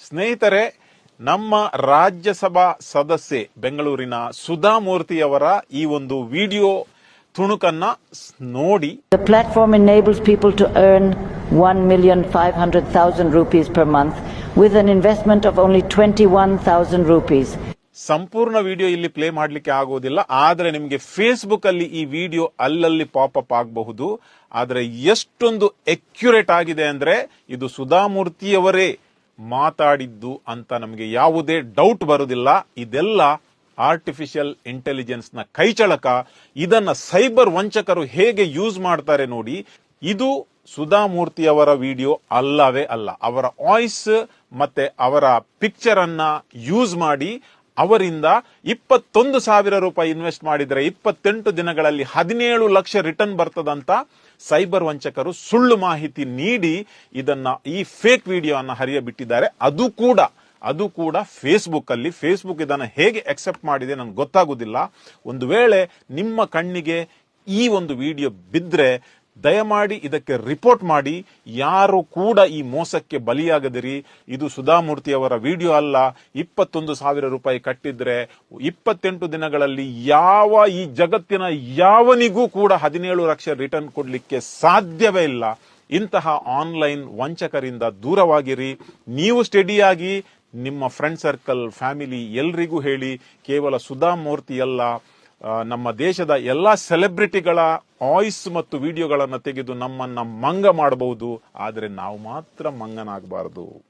ಸ್ನೇಹಿತರೆ ನಮ್ಮ ರಾಜ್ಯಸಭಾ ಸದಸ್ಯೆ ಬೆಂಗಳೂರಿನ ಸುಧಾಮೂರ್ತಿಯವರ ಈ ಒಂದು ವಿಡಿಯೋ ತುಣುಕನ್ನ ನೋಡಿ The platform enables people to earn 1,500,000 rupees per month with an investment of only 21,000 rupees. ಸಂಪೂರ್ಣ ವಿಡಿಯೋ ಇಲ್ಲಿ ಪ್ಲೇ ಮಾಡಲಿಕ್ಕೆ ಆಗೋದಿಲ್ಲ ಆದರೆ ನಿಮಗೆ ಫೇಸ್ಬುಕ್ ಅಲ್ಲಿ ಈ ವಿಡಿಯೋ ಅಲ್ಲಲ್ಲಿ ಪಾಪ್ ಅಪ್ ಆಗಬಹುದು ಆದರೆ ಎಷ್ಟೊಂದು ಎಕ್ಯುರೇಟ್ ಆಗಿದೆ ಅಂದ್ರೆ ಇದು ಸುಧಾಮೂರ್ತಿಯವರೇ ಮಾತಾಡಿದ್ದು ಅಂತ ನಮಗೆ ಯಾವುದೇ ಡೌಟ್ ಬರುವುದಿಲ್ಲ ಇದೆಲ್ಲ ಆರ್ಟಿಫಿಷಿಯಲ್ ಇಂಟೆಲಿಜೆನ್ಸ್ನ ಕೈಚಳಕ. ಇದನ್ನ ಸೈಬರ್ ವಂಚಕರು ಹೇಗೆ ಯೂಸ್ ಮಾಡ್ತಾರೆ ನೋಡಿ, ಇದು ಸುಧಾಮೂರ್ತಿಯವರ ವಿಡಿಯೋ ಅಲ್ಲವೇ ಅಲ್ಲ. ಅವರ ವಾಯ್ಸ್ ಮತ್ತೆ ಅವರ ಪಿಕ್ಚರ್ ಅನ್ನ ಯೂಸ್ ಮಾಡಿ ಅವರಿಂದ ಇಪ್ಪತ್ತೊಂದು ಸಾವಿರ ರೂಪಾಯಿ ಇನ್ವೆಸ್ಟ್ ಮಾಡಿದರೆ ಇಪ್ಪತ್ತೆಂಟು ದಿನಗಳಲ್ಲಿ ಹದಿನೇಳು ಲಕ್ಷ ರಿಟರ್ನ್ ಬರ್ತದಂತ ಸೈಬರ್ ವಂಚಕರು ಸುಳ್ಳು ಮಾಹಿತಿ ನೀಡಿ ಇದನ್ನ ಈ ಫೇಕ್ ವಿಡಿಯೋ ಅನ್ನ ಹರಿಯಬಿಟ್ಟಿದ್ದಾರೆ. ಅದು ಕೂಡ ಅದು ಕೂಡ ಫೇಸ್ಬುಕ್ ಅಲ್ಲಿ ಫೇಸ್ಬುಕ್ ಇದನ್ನ ಹೇಗೆ ಅಕ್ಸೆಪ್ಟ್ ಮಾಡಿದೆ ನನ್ಗೆ ಗೊತ್ತಾಗುದಿಲ್ಲ. ಒಂದು ವೇಳೆ ನಿಮ್ಮ ಕಣ್ಣಿಗೆ ಈ ಒಂದು ವಿಡಿಯೋ ಬಿದ್ರೆ ದಯಮಾಡಿ ಇದಕ್ಕೆ ರಿಪೋರ್ಟ್ ಮಾಡಿ. ಯಾರು ಕೂಡ ಈ ಮೋಸಕ್ಕೆ ಬಲಿಯಾಗದಿರಿ. ಇದು ಸುಧಾಮೂರ್ತಿ ಅವರ ವಿಡಿಯೋ ಅಲ್ಲ. ಇಪ್ಪತ್ತೊಂದು ಸಾವಿರ ರೂಪಾಯಿ ಕಟ್ಟಿದ್ರೆ ಇಪ್ಪತ್ತೆಂಟು ದಿನಗಳಲ್ಲಿ ಯಾವ ಈ ಜಗತ್ತಿನ ಯಾವನಿಗೂ ಕೂಡ ಹದಿನೇಳು ಲಕ್ಷ ರಿಟರ್ನ್ ಕೊಡಲಿಕ್ಕೆ ಸಾಧ್ಯವೇ ಇಲ್ಲ. ಇಂತಹ ಆನ್ಲೈನ್ ವಂಚಕರಿಂದ ದೂರವಾಗಿರಿ. ನೀವು ಸ್ಟಡಿಯಾಗಿ ನಿಮ್ಮ ಫ್ರೆಂಡ್ ಸರ್ಕಲ್ ಫ್ಯಾಮಿಲಿ ಎಲ್ರಿಗೂ ಹೇಳಿ. ಕೇವಲ ಸುಧಾಮೂರ್ತಿ ಅಲ್ಲ. ನಮ್ಮ ದೇಶದ ಎಲ್ಲ ಸೆಲೆಬ್ರಿಟಿಗಳ ವಾಯ್ಸ್ ಮತ್ತು ವಿಡಿಯೋಗಳನ್ನು ತೆಗೆದು ನಮ್ಮನ್ನ ಮಂಗ ಮಾಡಬಹುದು. ಆದರೆ ನಾವು ಮಾತ್ರ ಮಂಗನಾಗಬಾರದು.